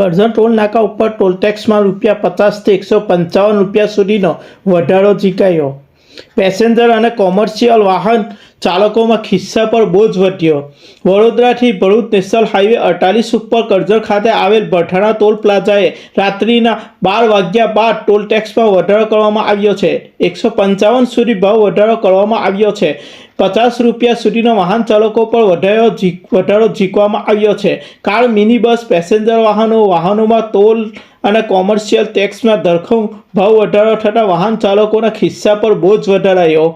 Karjan toll નાકા ઉપર toll ટેક્સમાં રૂપિયા પચાસથી એકસો પંચાવન રૂપિયા સુધીનો વધારો ઝીકાયો. પેસેન્જર અને કોમર્શિયલ વાહન ચાલકોમાં ખિસ્સા પર બોજ વધ્યો. વડોદરાથી ભરૂચ નેશનલ હાઈવે અડતાલીસ ઉપર કરજણ ખાતે આવેલ ભઠાણા ટોલ પ્લાઝાએ રાત્રિના બાર વાગ્યા બાદ ટોલ ટેક્સમાં વધારો કરવામાં આવ્યો છે. એકસો પંચાવન સુધી ભાવ વધારો કરવામાં આવ્યો છે. પચાસ રૂપિયા સુધીનો વાહન ચાલકો પર વધારો વધારો ઝીકવામાં આવ્યો છે. કાર મિની બસ પેસેન્જર વાહનો, વાહનોમાં ટોલ અને કોમર્શિયલ ટેક્સમાં ધરખમ ભાવ વધારો થતાં વાહન ચાલકોના ખિસ્સા પર બોજ વધારાયો.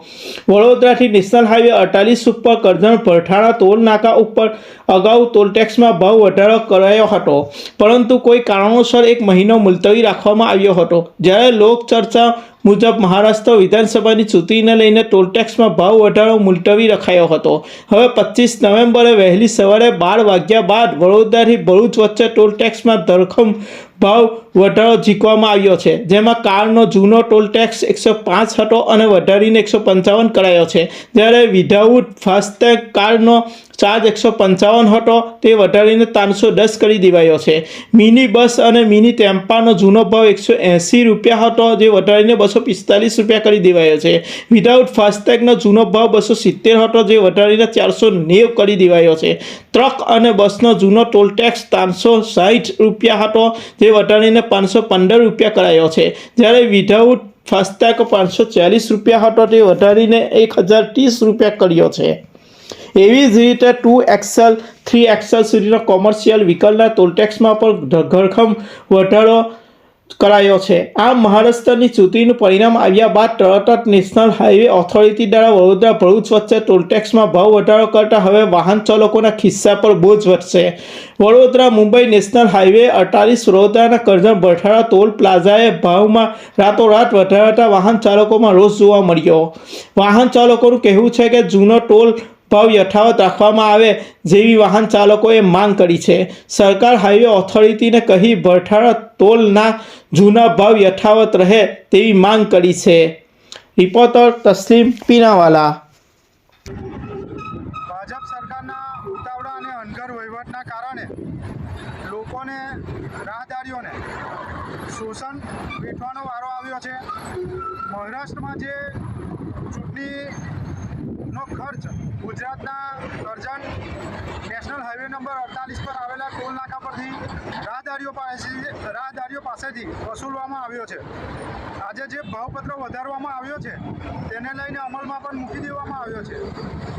વડોદરાથી નેશનલ હાઈવે અડતાલીસ ઉપર કરધણ ભરઠાણા ટોલ નાકા ઉપર અગાઉ ટોલ ટેક્સમાં ભાવ વધારો કરાયો હતો. પરંતુ કોઈ કારણોસર એક મહિનો મુલતવી રાખવામાં આવ્યો હતો. જ્યારે લોક ચર્ચા મુજબ મહારાષ્ટ્ર વિધાનસભાની ચૂંટણીને લઈને ટોલ ટેક્સમાં ભાવ વધારો મુલતવી રખાયો હતો. હવે પચીસ નવેમ્બરે વહેલી સવારે બાર વાગ્યા બાદ વડોદરાથી ભરૂચ વચ્ચે ટોલ ટેક્સમાં ધરખમ ભાવ વધારો ઝીકવામાં આવ્યો છે, જેમાં કારનો જૂનો ટોલ ટેક્સ એકસો પાંચ હતો અને વધારીને એકસો પંચાવન કરાયો છે. જ્યારે વિધાઉટ ફાસ્ટેગ કારનો ચાર્જ એકસો પંચાવન હતો, તે વધારીને ત્રણસો દસ કરી દેવાયો છે. મિની બસ અને મિની ટેમ્પાનો જૂનો ભાવ એકસો એંસી રૂપિયા હતો, જે વધારીને બસો પિસ્તાલીસ રૂપિયા કરી દેવાયો છે. વિધાઉટ ફાસ્ટેગનો જૂનો ભાવ બસો સિત્તેર હતો, જે વધારીને ચારસો નેવ કરી દેવાયો છે. ટ્રક અને બસનો જૂનો ટોલ ટેક્સ ત્રણસો સાહીઠ રૂપિયા હતો, જે વધારીને પાંચસો પંદર રૂપિયા કરાયો છે. જ્યારે વિધાઉટ ફાસ્ટેગ પાંચસો ચાલીસ રૂપિયા હતો, તે વધારીને એક હજાર ત્રીસ રૂપિયા કર્યો છે. એવી જ રીતે ટુ એક્સેલ થ્રી એક્સેલ સુધીનો કોમર્શિયલ વ્હીકલના ટોલટેક્સમાં પણ ઘરખમ વધારો કરાયો છે. આ મહારાષ્ટ્રની ચૂંટણીનું પરિણામ આવ્યા બાદ તરત જ નેશનલ હાઈવે ઓથોરિટી દ્વારા વડોદરા ભરૂચ વચ્ચે ટોલટેક્સમાં ભાવ વધારો કરતા હવે વાહન ચાલકોના ખિસ્સા પર બોજ વધશે. વડોદરા, મુંબઈ નેશનલ હાઈવે અડતાલીસ, વડોદરાના કરજણ, ભઠાણા ટોલ પ્લાઝાએ ભાવમાં રાતોરાત વધારાતા વાહન ચાલકોમાં રોષ જોવા મળ્યો. વાહન ચાલકોનું કહેવું છે કે જૂનો ટોલ ભાવ યથાવત રાખવામાં આવે જેવી વાહન ચાલકોએ માંગ કરી છે. સરકાર હાઈવે ઓથોરિટીને કહી ભરઠાણા ટોલના જૂના ભાવ યથાવત રહે તેવી માંગ કરી છે. રિપોર્ટર તસ્લીમ પીનાવાલા. ભાજપ સરકારના ઉતાવળા અને અનગર વહીવટના કારણે લોકોને, રાહદારીઓને શોષણ વેઠવાનો વારો આવ્યો છે. મહારાષ્ટ્રમાં જે ચૂંટણીનો ખર્ચ ગુજરાતના કરજણ નેશનલ હાઈવે નંબર અડતાલીસ પર આવેલા ટોલ નાકા પરથી રાહદારીઓ પાસેથી રાહદારીઓ પાસેથી વસૂલવામાં આવ્યો છે. આજે જે ભાવપત્ર વધારવામાં આવ્યો છે, તેને લઈને અમલમાં પણ મૂકી દેવામાં આવ્યો છે.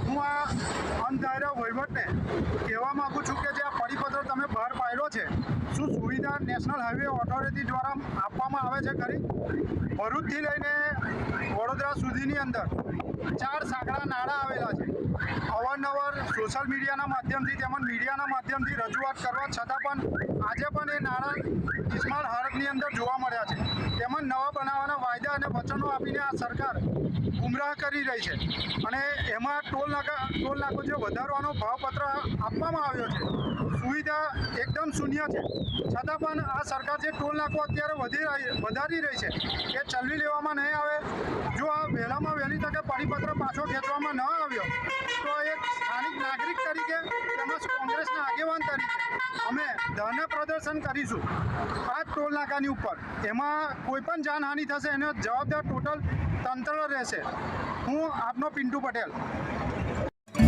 હું આ અનધાર્ય વહીવટને કહેવા માગું છું કે જે આ પરિપત્ર તમે બહાર છે. શું સુવિધા નેશનલ હાઈવે ઓથોરિટી દ્વારા આપવામાં આવે છે ખરી? ભરૂચથી લઈને વડોદરા સુધીની અંદર ચાર સાંકડા નાળા આવેલા છે. અવારનવાર સોશિયલ મીડિયાના માધ્યમથી તેમજ મીડિયાના માધ્યમથી રજૂઆત કરવા છતાં પણ આજે પણ એ નાણાં ઇસ્માલ હાલતની અંદર જોવા મળ્યા છે. તેમજ નવા અને વચનો આપીને આ સરકાર ગુમરાહ કરી રહી છે. અને એમાં ટોલ નાકા, ટોલ નાકો જે વધારવાનો ભાવપત્ર આપવામાં આવ્યો છે, સુવિધા એકદમ શૂન્ય છે. છતાં પણ આ સરકાર જે ટોલ નાકો અત્યારે વધી રહી, વધારી રહી છે, એ ચલવી લેવામાં નહીં આવે. જો આ વહેલામાં વહેલી તકે પરિપત્ર પાછો ખેંચવામાં ન આવ્યો અમે ધરને પ્રદર્શન કરીશું આ જ ટોલ નાકાની ઉપર એમાં કોઈ પણ જાનહાનિ થશે એનો જવાબદાર ટોટલ તંત્ર રહેશે હું આપનો પિન્ટુ પટેલ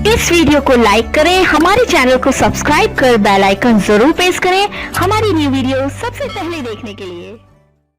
इस वीडियो को लाइक करें हमारे चैनल को सब्सक्राइब कर बेल आइकन जरूर प्रेस करें हमारी न्यू वीडियो सबसे पहले देखने के लिए